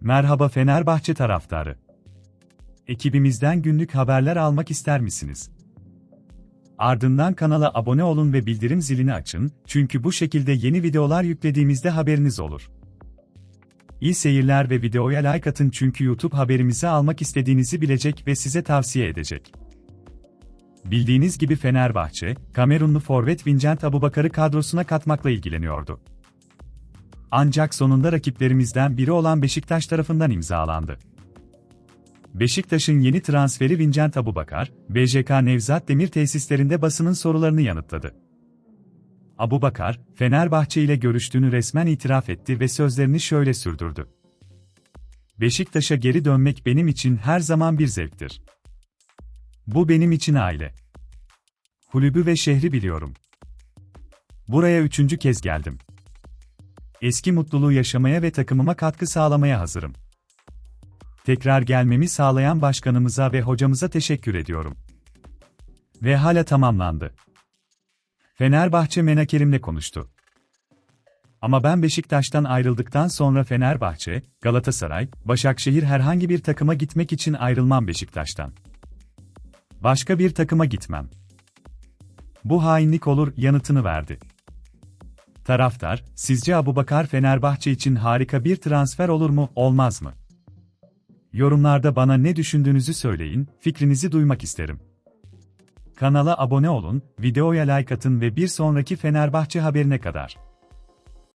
Merhaba Fenerbahçe taraftarı. Ekibimizden günlük haberler almak ister misiniz? Ardından kanala abone olun ve bildirim zilini açın, çünkü bu şekilde yeni videolar yüklediğimizde haberiniz olur. İyi seyirler ve videoya like atın çünkü YouTube haberimizi almak istediğinizi bilecek ve size tavsiye edecek. Bildiğiniz gibi Fenerbahçe, Kamerunlu forvet Vincent Abubakar'ı kadrosuna katmakla ilgileniyordu. Ancak sonunda rakiplerimizden biri olan Beşiktaş tarafından imzalandı. Beşiktaş'ın yeni transferi Vincent Abubakar, BJK Nevzat Demir tesislerinde basının sorularını yanıtladı. Abubakar, Fenerbahçe ile görüştüğünü resmen itiraf etti ve sözlerini şöyle sürdürdü. Beşiktaş'a geri dönmek benim için her zaman bir zevktir. Bu benim için aile. Kulübü ve şehri biliyorum. Buraya üçüncü kez geldim. Eski mutluluğu yaşamaya ve takımıma katkı sağlamaya hazırım. Tekrar gelmemi sağlayan başkanımıza ve hocamıza teşekkür ediyorum. Ve hala tamamlandı. Fenerbahçe menakerimle konuştu. Ama ben Beşiktaş'tan ayrıldıktan sonra Fenerbahçe, Galatasaray, Başakşehir herhangi bir takıma gitmek için ayrılmam Beşiktaş'tan. Başka bir takıma gitmem. Bu hainlik olur yanıtını verdi. Taraftar, sizce Abubakar Fenerbahçe için harika bir transfer olur mu, olmaz mı? Yorumlarda bana ne düşündüğünüzü söyleyin, fikrinizi duymak isterim. Kanala abone olun, videoya like atın ve bir sonraki Fenerbahçe haberine kadar.